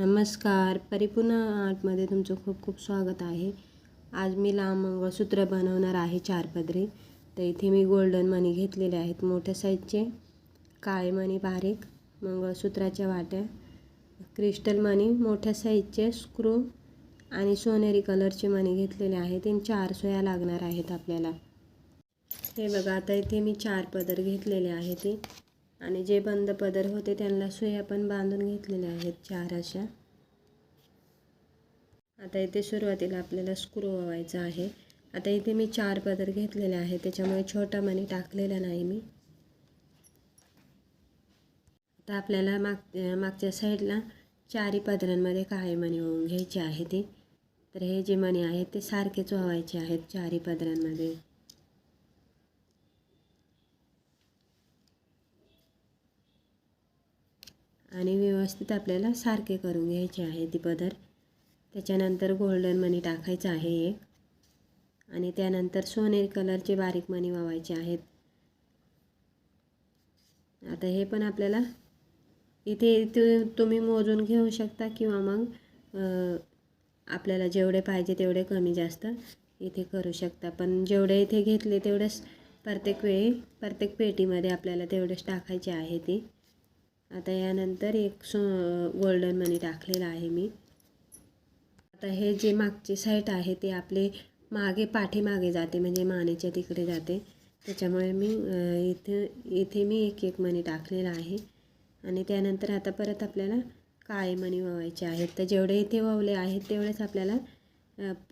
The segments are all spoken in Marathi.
नमस्कार. परिपूर्ण आर्टमध्ये तुमचं खूप खूप स्वागत आहे. आज मी लांब मंगळसूत्र बनवणार आहे चार पदरी. तर इथे मी गोल्डन मणी घेतलेले आहेत. मोठ्या साईजचे काळे मणी बारीक मंगळसूत्राच्या वाट्या क्रिस्टल मणी मोठ्या साईजचे स्क्रू आणि सोनेरी कलरचे मणी घेतलेले आहेत. तीन चार सोया लागणार आहेत आपल्याला. हे बघा आता इथे मी चार पदर घेतलेले आहे ते आणि जे बंद पदर होते त्यांना सुया पण बांधून घेतलेल्या आहेत चार अशा. आता इथे सुरुवातीला आपल्याला स्क्रू व्हायचा आहे. आता इथे मी चार पदर घेतलेले आहे त्याच्यामुळे छोटा मणी टाकलेला नाही मी. आता आपल्याला माग मागच्या साईडला चारही पदरांमध्ये काय मणी होऊन घ्यायची आहे ती. तर हे जे मणी आहेत ते सारखेच व्हायचे आहेत चारही पदरांमध्ये. आणि व्यवस्थित आपल्याला सारखे करून घ्यायचे आहे ती पदर. त्याच्यानंतर गोल्डन मनी टाकायचं आहे एक. आणि त्यानंतर सोनेरी कलरचे बारीक मणी वावायचे आहेत. आता हे पण आपल्याला इथे तु तुम्ही मोजून घेऊ शकता किंवा मग आपल्याला जेवढे पाहिजे तेवढे कमी जास्त इथे करू शकता. पण जेवढे इथे घेतले तेवढेच प्रत्येक वेळी प्रत्येक पेटीमध्ये आपल्याला तेवढेच टाकायचे आहे ते. आता यानंतर एक सो गोल्डन मनी टाकलेला आहे मी. आता हे जे मागचे साईट आहे ते आपले मागे पाठीमागे जाते म्हणजे मानेच्या तिकडे जाते. त्याच्यामुळे मी इथे इथे मी एक एक मनी टाकलेला आहे. आणि त्यानंतर आता परत आपल्याला काळे मणी ववायचे आहेत? तर जेवढे इथे ववले आहेत तेवढेच आपल्याला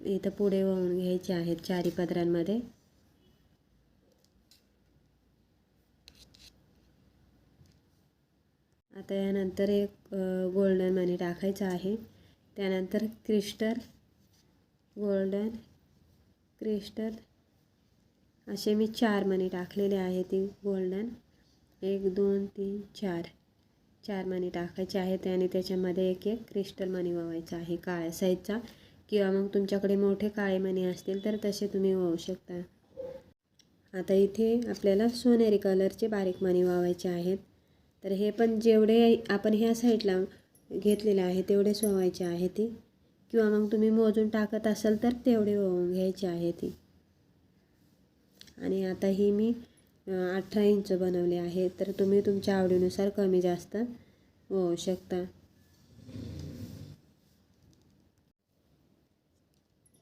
इथं पुढे वळून घ्यायचे आहेत चारी पदरांमध्ये. आता यानंतर एक गोल्डन मनी टाकायचं आहे. त्यानंतर क्रिस्टल गोल्डन क्रिस्टल असे मी चार मनी टाकलेले आहे ती गोल्डन. एक दोन तीन चार. चार मनी टाकायचे आहेत आणि त्याच्यामध्ये एक एक क्रिस्टल मनी वावायचा आहे काळ्या साईजचा. किंवा मग तुमच्याकडे मोठे काळे मणी असतील तर तसे तुम्ही वाहू शकता. आता इथे आपल्याला सोनेरी कलरचे बारीक मणी वावायचे आहेत. तर हे पण जेवढे आपण ह्या साईडला घेतलेलं आहे तेवढे सोवायचे आहे ती. किंवा मग तुम्ही मोजून टाकत असाल तर तेवढे घ्यायचे आहे ती. आणि आता ही मी अठरा इंच बनवले आहे. तर तुम्ही तुमच्या आवडीनुसार कमी जास्त होऊ शकता.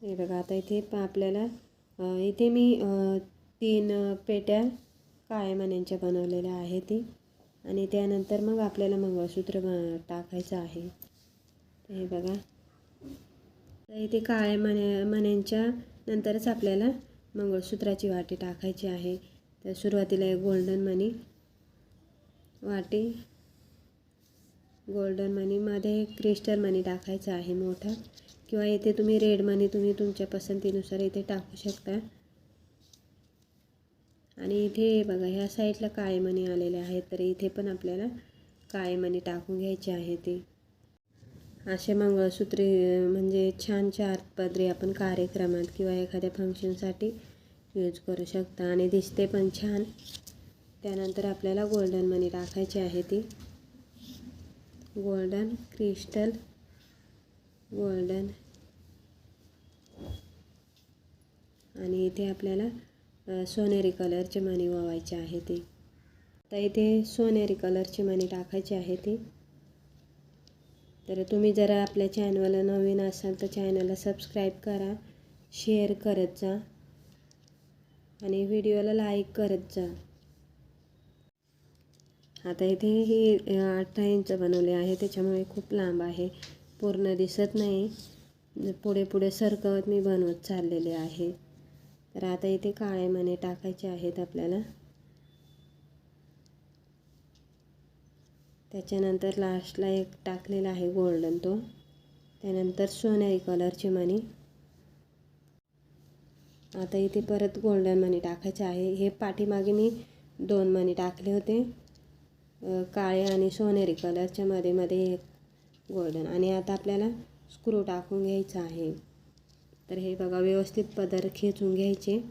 हे बघा आता इथे आपल्याला इथे मी तीन पेट्या काळ्या बनवलेल्या आहे ती. आणि त्यानंतर मग आपल्याला मंगळसूत्र टाकायचं आहे. हे बघा. तर इथे काळ्या मण्या मण्यांच्या नंतरच आपल्याला मंगळसूत्राची वाटी टाकायची आहे. तर सुरुवातीला एक गोल्डन मनी वाटी गोल्डन मनीमध्ये क्रिस्टल मनी टाकायचा आहे मोठा. किंवा इथे तुम्ही रेड मनी तुम्ही तुमच्या पसंतीनुसार इथे टाकू शकता. आणि इथे बघा ह्या साईडला काळे मणी आलेले आहेत तर इथे पण आपल्याला काळे मणी टाकून घ्यायचे आहे ते. असे मंगळसूत्रे म्हणजे छान चार पदरी आपण कार्यक्रमात किंवा एखाद्या फंक्शनसाठी यूज करू शकता. आणि दिसते पण छान. त्यानंतर आपल्याला गोल्डन मनी टाकायची आहे ती. Golden crystal golden. आणि इथे आपल्याला सोनेरी कलरचे मणी वावायचे आहे ते. आता इथे सोनेरी कलरचे मणी टाकायचे आहे ते. तर तुम्ही जर आपल्या चॅनलला नवीन असाल तर चॅनलला सबस्क्राईब करा शेअर करत जा आणि व्हिडिओला लाईक करत जा. आता इथे ही अठरा इंच बनवले आहे त्याच्यामुळे खूप लांब आहे. पूर्ण दिसत नाही. पुढे पुढे सरकवत मी बनवत चाललेले आहे. तर आता इथे काळे मणे टाकायचे आहेत आपल्याला. त्याच्यानंतर लास्टला एक टाकलेला आहे गोल्डन तो. त्यानंतर सोनेरी कलरची मणी. आता इथे परत गोल्डन मणी टाकायचे आहे. हे पाठीमागे मी दोन मणी टाकले होते. काळे आणि सोनेरी कलरच्या मध्ये मध्ये एक गोल्डन आणि आता आपल्याला स्क्रू टाकून घ्यायचा आहे. तर हे बघा व्यवस्थित पदर खेचून घ्यायचे.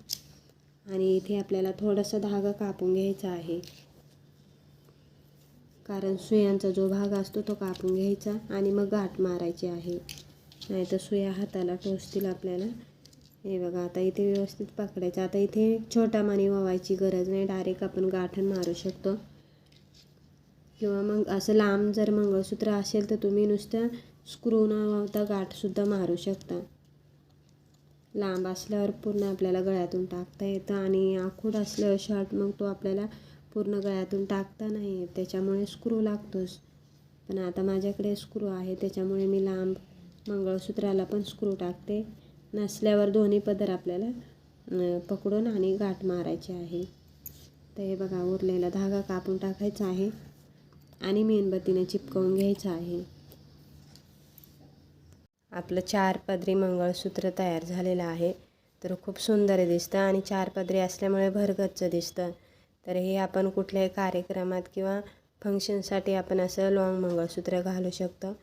आणि इथे आपल्याला थोडासा धागा कापून घ्यायचा आहे. कारण सुयांचा जो भाग असतो तो कापून घ्यायचा आणि मग गाठ मारायची आहे. नाही तर सुया हाताला टोचतील आपल्याला. हे बघा आता इथे व्यवस्थित पकडायचं. आता इथे छोटा मणी वावायची गरज नाही. डायरेक्ट आपण गाठण मारू शकतो. किंवा मग असं लांब जर मंगळसूत्र असेल तर तुम्ही नुसतं स्क्रू न वावता गाठसुद्धा मारू शकता. लांब असल्यावर पूर्ण आपल्याला गळ्यातून टाकता येतं आणि आखूड असल्यावर शॉर्ट मग तो आपल्याला पूर्ण गळ्यातून टाकता नाही येत. त्याच्यामुळे स्क्रू लागतोच. पण आता माझ्याकडे स्क्रू आहे त्याच्यामुळे मी लांब मंगळसूत्राला पण स्क्रू टाकते. नसल्यावर दोन्ही पदर आपल्याला पकडून आणि गाठ मारायची आहे. तर हे बघा उरलेला धागा कापून टाकायचा आहे आणि मेणबत्तीने चिपकवून घ्यायचं आहे. आपलं चार पदरी मंगळसूत्र तयार झालेलं आहे. तर खूप सुंदर दिसतं आणि चार पदरी असल्यामुळे भरगच्च दिसतं. तर हे आपण कुठल्याही कार्यक्रमात किंवा फंक्शनसाठी आपण असं लॉंग मंगळसूत्र घालू शकतो.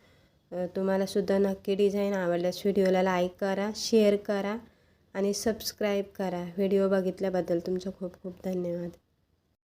तुम्हालासुद्धा नक्की डिझाईन आवडल्यास व्हिडिओला लाईक करा शेअर करा आणि सबस्क्राईब करा. व्हिडिओ बघितल्याबद्दल तुमचं खूप खूप धन्यवाद.